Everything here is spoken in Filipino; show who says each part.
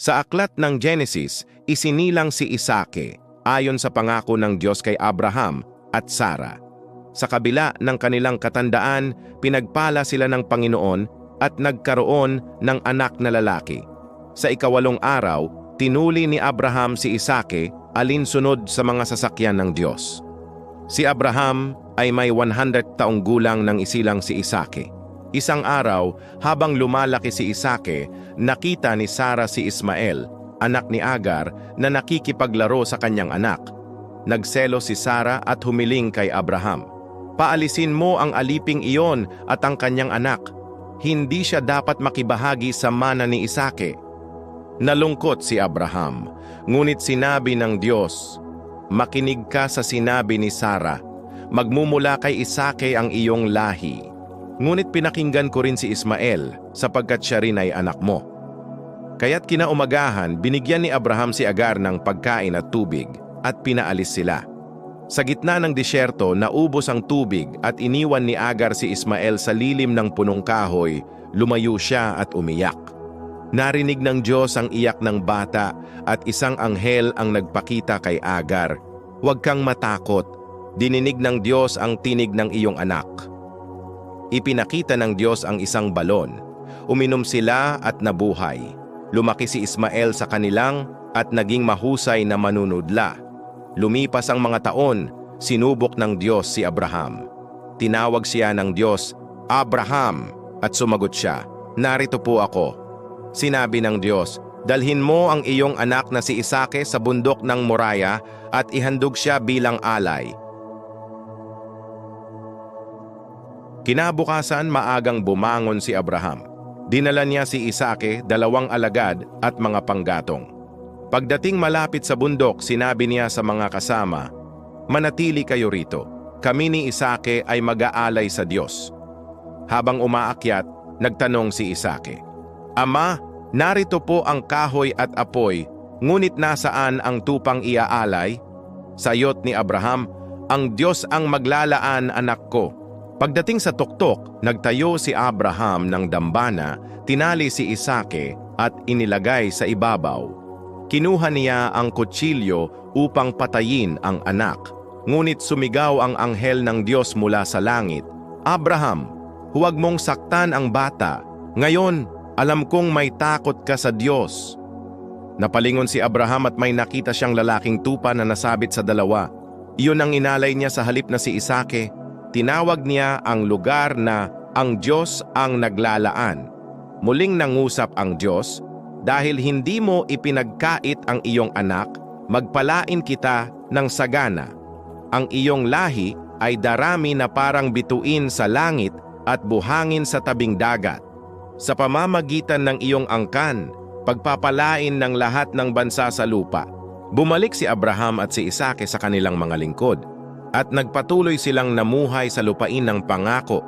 Speaker 1: Sa aklat ng Genesis, isinilang si Isake ayon sa pangako ng Diyos kay Abraham at Sara. Sa kabila ng kanilang katandaan, pinagpala sila ng Panginoon at nagkaroon ng anak na lalaki. Sa ikawalong araw, tinuli ni Abraham si Isake alinsunod sa mga sasakyan ng Diyos. Si Abraham ay may 100 taong gulang nang isilang si Isake. Isang araw, habang lumalaki si Isake, nakita ni Sara si Ismael, anak ni Agar, na nakikipaglaro sa kanyang anak. Nagselo si Sara at humiling kay Abraham. Paalisin mo ang aliping iyon at ang kanyang anak. Hindi siya dapat makibahagi sa mana ni Isake. Nalungkot si Abraham, ngunit sinabi ng Diyos, Makinig ka sa sinabi ni Sara, magmumula kay Isake ang iyong lahi. Ngunit pinakinggan ko rin si Ismael sapagkat siya rin ay anak mo. Kaya't kinaumagahan, binigyan ni Abraham si Agar ng pagkain at tubig at pinaalis sila. Sa gitna ng disyerto, naubos ang tubig at iniwan ni Agar si Ismael sa lilim ng punong kahoy, lumayo siya at umiyak. Narinig ng Diyos ang iyak ng bata at isang anghel ang nagpakita kay Agar. Huwag kang matakot, dininig ng Diyos ang tinig ng iyong anak. Ipinakita ng Diyos ang isang balon. Uminom sila at nabuhay. Lumaki si Ismael sa kanilang at naging mahusay na manunudla. Lumipas ang mga taon, sinubok ng Diyos si Abraham. Tinawag siya ng Diyos, Abraham, at sumagot siya, Narito po ako. Sinabi ng Diyos, Dalhin mo ang iyong anak na si Isake sa bundok ng Moraya at ihandog siya bilang alay. Kinabukasan maagang bumangon si Abraham. Dinala niya si Isake, dalawang alagad at mga panggatong. Pagdating malapit sa bundok, sinabi niya sa mga kasama, Manatili kayo rito. Kami ni Isake ay mag-aalay sa Diyos. Habang umaakyat, nagtanong si Isake, Ama, narito po ang kahoy at apoy, ngunit nasaan ang tupang iaalay? Sayot ni Abraham, ang Diyos ang maglalaan anak ko. Pagdating sa tuktok, nagtayo si Abraham ng dambana, tinali si Isake at inilagay sa ibabaw. Kinuha niya ang kutsilyo upang patayin ang anak. Ngunit sumigaw ang anghel ng Diyos mula sa langit, Abraham, huwag mong saktan ang bata. Ngayon, alam kong may takot ka sa Diyos. Napalingon si Abraham at may nakita siyang lalaking tupa na nasabit sa dalawa. Iyon ang inalay niya sa halip na si Isake. Tinawag niya ang lugar na ang Diyos ang naglalaan. Muling nangusap ang Diyos, dahil hindi mo ipinagkait ang iyong anak, magpalain kita ng sagana. Ang iyong lahi ay darami na parang bituin sa langit at buhangin sa tabing dagat. Sa pamamagitan ng iyong angkan, pagpapalain ng lahat ng bansa sa lupa. Bumalik si Abraham at si Isake sa kanilang mga lingkod, at nagpatuloy silang namuhay sa lupain ng pangako